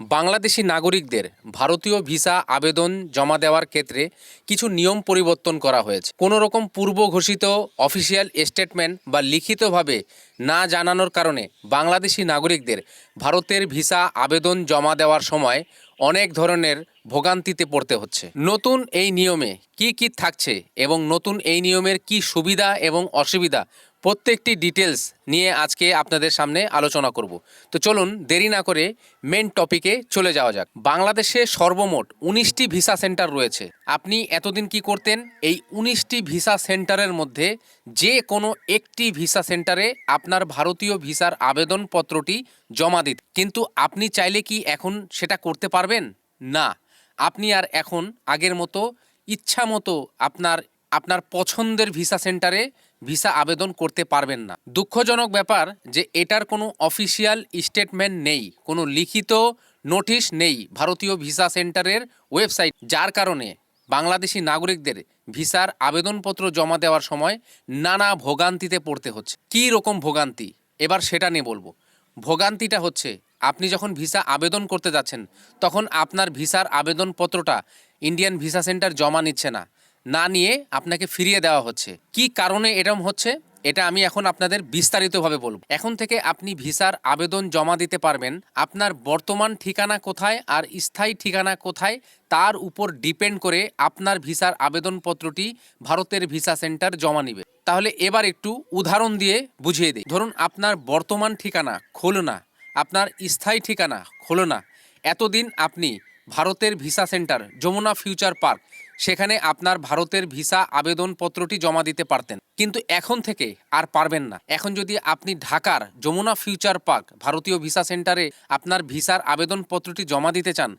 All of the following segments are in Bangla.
বাংলাদেশি নাগরিকদের ভারতীয় ভিসা আবেদন জমা দেওয়ার ক্ষেত্রে কিছু নিয়ম পরিবর্তন করা হয়েছে। কোনো রকম পূর্ব ঘোষিত অফিসিয়াল স্টেটমেন্ট বা লিখিতভাবে না জানানোর কারণে বাংলাদেশি নাগরিকদের ভারতের ভিসা আবেদন জমা দেওয়ার সময় অনেক ধরনের ভোগান্তিতে পড়তে হচ্ছে। নতুন এই নিয়মে কি কি থাকছে এবং নতুন এই নিয়মের কি সুবিধা এবং অসুবিধা প্রত্যেকটি ডিটেলস নিয়ে আজকে আপনাদের সামনে আলোচনা করব। তো চলুন দেরি না করে মেন টপিকে চলে যাওয়া যাক। বাংলাদেশে সর্বমোট উনিশটি ভিসা সেন্টার রয়েছে। আপনি এতদিন কি করতেন? এই উনিশটি ভিসা সেন্টারের মধ্যে যে কোনো একটি ভিসা সেন্টারে আপনার ভারতীয় ভিসার আবেদনপত্রটি জমা দিত। কিন্তু আপনি চাইলে কি এখন সেটা করতে পারবেন? না। আপনি আর এখন আগের মতো ইচ্ছা মতো আপনার আপনার পছন্দের ভিসা সেন্টারে ভিসা আবেদন করতে পারবেন না। দুঃখজনক ব্যাপার যে এটার কোনো অফিসিয়াল স্টেটমেন্ট নেই, কোনো লিখিত নোটিশ নেই ভারতীয় ভিসা সেন্টারের ওয়েবসাইট, যার কারণে বাংলাদেশি নাগরিকদের ভিসার আবেদনপত্র জমা দেওয়ার সময় নানা ভোগান্তিতে পড়তে হচ্ছে। কী রকম ভোগান্তি? এবার সেটা নিয়ে বলব। ভোগান্তিটা হচ্ছে, আপনি যখন ভিসা আবেদন করতে যাচ্ছেন, তখন আপনার ভিসার আবেদনপত্রটা ইন্ডিয়ান ভিসা সেন্টার জমা নিচ্ছে না। না নিয়ে আপনাকে ফিরিয়ে দেওয়া হচ্ছে। কি কারণে এরম হচ্ছে? এটা আমি এখন আপনাদের বিস্তারিতভাবে বলব। এখন থেকে আপনি ভিসার আবেদন জমা দিতে পারবেন। আপনার বর্তমান ঠিকানা কোথায় আর স্থায়ী ঠিকানা কোথায় তার উপর ডিপেন্ড করে আপনার ভিসার আবেদনপত্রটি ভারতের ভিসা সেন্টার জমা নিবে। তাহলে এবার একটু উদাহরণ দিয়ে বুঝিয়ে দিই। ধরুন আপনার বর্তমান ঠিকানা খুলনা, আপনার স্থায়ী ঠিকানা খুলনা। এতদিন আপনি ভারতের visa centre, Jamuna future park সেখানে আপনার ভারতের ভিসা আবেদনপত্রটি জমা দিতে পারতেন। কিন্তু এখন থেকে আর পারবেন না। এখন যদি আপনি ঢাকার যমুনা ফিউচার পার্ক ভারতীয় ভিসা সেন্টারে আপনার ভিসার আবেদনপত্রটি জমা দিতে চান,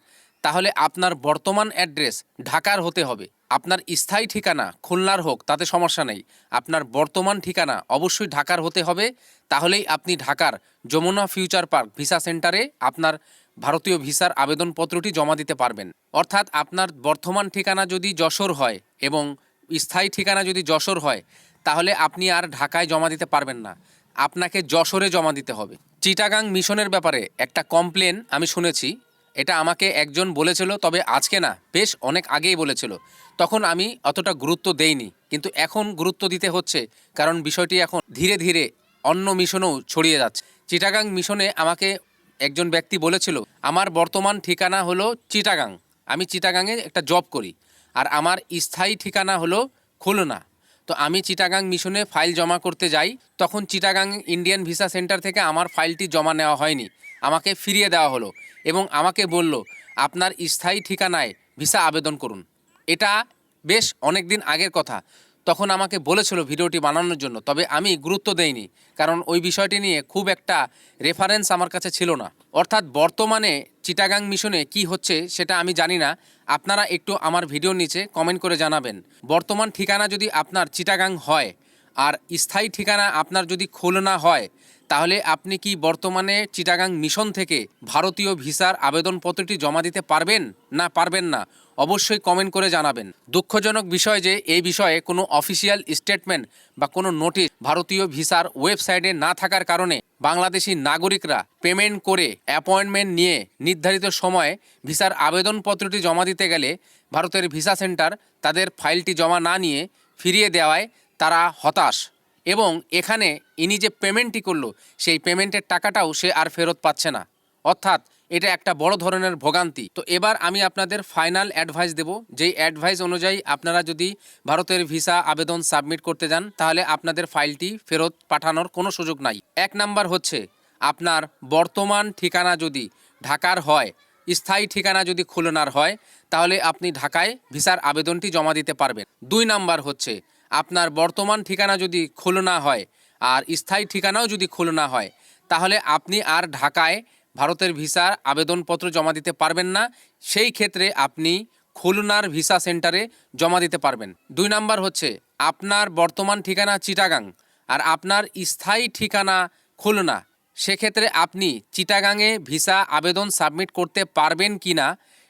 তাহলে আপনার বর্তমান অ্যাড্রেস ঢাকার হতে হবে। আপনার স্থায়ী ঠিকানা খুলনার হোক, তাতে সমস্যা নেই। আপনার বর্তমান ঠিকানা অবশ্যই ঢাকার হতে হবে। তাহলেই আপনি ঢাকার যমুনা ফিউচার পার্ক ভিসা সেন্টারে আপনার ভারতীয় ভিসার আবেদনপত্রটি জমা দিতে পারবেন। অর্থাৎ আপনার বর্তমান ঠিকানা যদি যশোর হয় এবং স্থায়ী ঠিকানা যদি যশোর হয়, তাহলে আপনি আর ঢাকায় জমা দিতে পারবেন না। আপনাকে যশোরে জমা দিতে হবে। চিটাগাং মিশনের ব্যাপারে একটা কমপ্লেন আমি শুনেছি। এটা আমাকে একজন বলেছিল, তবে আজকে না, বেশ অনেক আগেই বলেছিল। তখন আমি অতটা গুরুত্ব দেইনি, কিন্তু এখন গুরুত্ব দিতে হচ্ছে, কারণ বিষয়টি এখন ধীরে ধীরে অন্য মিশনেও ছড়িয়ে যাচ্ছে। চিটাগাং মিশনে আমাকে একজন ব্যক্তি বলেছিল, আমার বর্তমান ঠিকানা হলো চিটাগাং। আমি চিটাগাংয়ে একটা জব করি। আর আমার স্থায়ী ঠিকানা হলো খুলনা। তো আমি চিটাগাং মিশনে ফাইল জমা করতে যাই। তখন চিটাগাং ইন্ডিয়ান ভিসা সেন্টার থেকে আমার ফাইলটি জমা নেওয়া হয়নি। আমাকে ফিরিয়ে দেওয়া হলো এবং আমাকে বলল, আপনার স্থায়ী ঠিকানায় ভিসা আবেদন করুন। এটা বেশ অনেক দিন আগের কথা। তখন আমাকে বলেছিল ভিডিওটি বানানোর জন্য, তবে আমি গুরুত্ব দেইনি, কারণ ওই বিষয়টি নিয়ে খুব একটা রেফারেন্স আমার কাছে ছিল না। অর্থাৎ বর্তমানে চিটাগাং মিশনে কি হচ্ছে সেটা আমি জানি না। আপনারা একটু আমার ভিডিওর নিচে কমেন্ট করে জানাবেন। বর্তমান ঠিকানা যদি আপনার চিটাগাং হয় আর স্থায়ী ঠিকানা আপনার যদি খুলনা হয়, তাহলে আপনি কি বর্তমানে চিটাগাং মিশন থেকে ভারতীয় ভিসার আবেদনপত্রটি জমা দিতে পারবেন? না পারবেন না। অবশ্যই কমেন্ট করে জানাবেন। দুঃখজনক বিষয় যে এই বিষয়ে কোনো অফিসিয়াল স্টেটমেন্ট বা কোনো নোটিশ ভারতীয় ভিসার ওয়েবসাইটে না থাকার কারণে বাংলাদেশি নাগরিকরা পেমেন্ট করে অ্যাপয়েন্টমেন্ট নিয়ে নির্ধারিত সময়ে ভিসার আবেদনপত্রটি জমা দিতে গেলে ভারতের ভিসা সেন্টার তাদের ফাইলটি জমা না নিয়ে ফিরিয়ে দেওয়ায় তারা হতাশ এবং এখানে ইনি যে পেমেন্টটি করল, সেই পেমেন্টের টাকাটাও সে আর ফেরত পাচ্ছে না। অর্থাৎ এটা একটা বড় ধরনের ভোগান্তি। তো এবার আমি আপনাদের ফাইনাল অ্যাডভাইস দেব। যেই অ্যাডভাইস অনুযায়ী আপনারা যদি ভারতের ভিসা আবেদন সাবমিট করতে যান, তাহলে আপনাদের ফাইলটি ফেরত পাঠানোর কোনো সুযোগ নাই। এক নাম্বার হচ্ছে, আপনার বর্তমান ঠিকানা যদি ঢাকার হয়, স্থায়ী ঠিকানা যদি খুলনার হয়, তাহলে আপনি ঢাকায় ভিসার আবেদনটি জমা দিতে পারবেন। দুই নাম্বার হচ্ছে আপনার বর্তমান ঠিকানা যদি খুলনা হয় আর স্থায়ী ঠিকানাও যদি খুলনা হয়, তাহলে আপনি আর ঢাকায় ভারতের ভিসার আবেদনপত্র জমা দিতে পারবেন না। সেই ক্ষেত্রে আপনি খুলনার ভিসা সেন্টারে জমা দিতে পারবেন। দুই নাম্বার হচ্ছে আপনার বর্তমান ঠিকানা চিটাগাং আর আপনার স্থায়ী ঠিকানা খুলনা। সেক্ষেত্রে আপনি চিটাগাংয়ে ভিসা আবেদন সাবমিট করতে পারবেন কি না,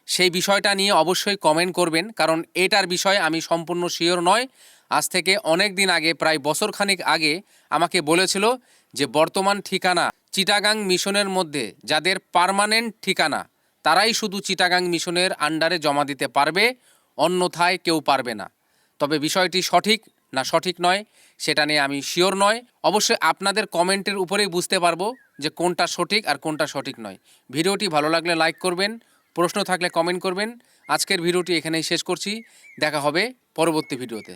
সেই বিষয়টা নিয়ে অবশ্যই কমেন্ট করবেন। কারণ এটার বিষয়ে আমি সম্পূর্ণ শিওর নয়। আজ থেকে অনেক দিন আগে, প্রায় বছরখানেক আগে, আমাকে বলেছিল যে বর্তমান ঠিকানা চিটাগাং মিশনের মধ্যে, যাদের পার্মানেন্ট ঠিকানা, তারাই শুধু চিটাগাং মিশনের আন্ডারে জমা দিতে পারবে, অন্যথায় কেউ পারবে না। তবে বিষয়টি সঠিক না সঠিক নয়, সেটা নিয়ে আমি শিওর নয়। অবশ্যই আপনাদের কমেন্টের উপরেই বুঝতে পারব যে কোনটা সঠিক আর কোনটা সঠিক নয়। ভিডিওটি ভালো লাগলে লাইক করবেন, প্রশ্ন থাকলে কমেন্ট করবেন। আজকের ভিডিওটি এখানেই শেষ করছি। দেখা হবে পরবর্তী ভিডিওতে।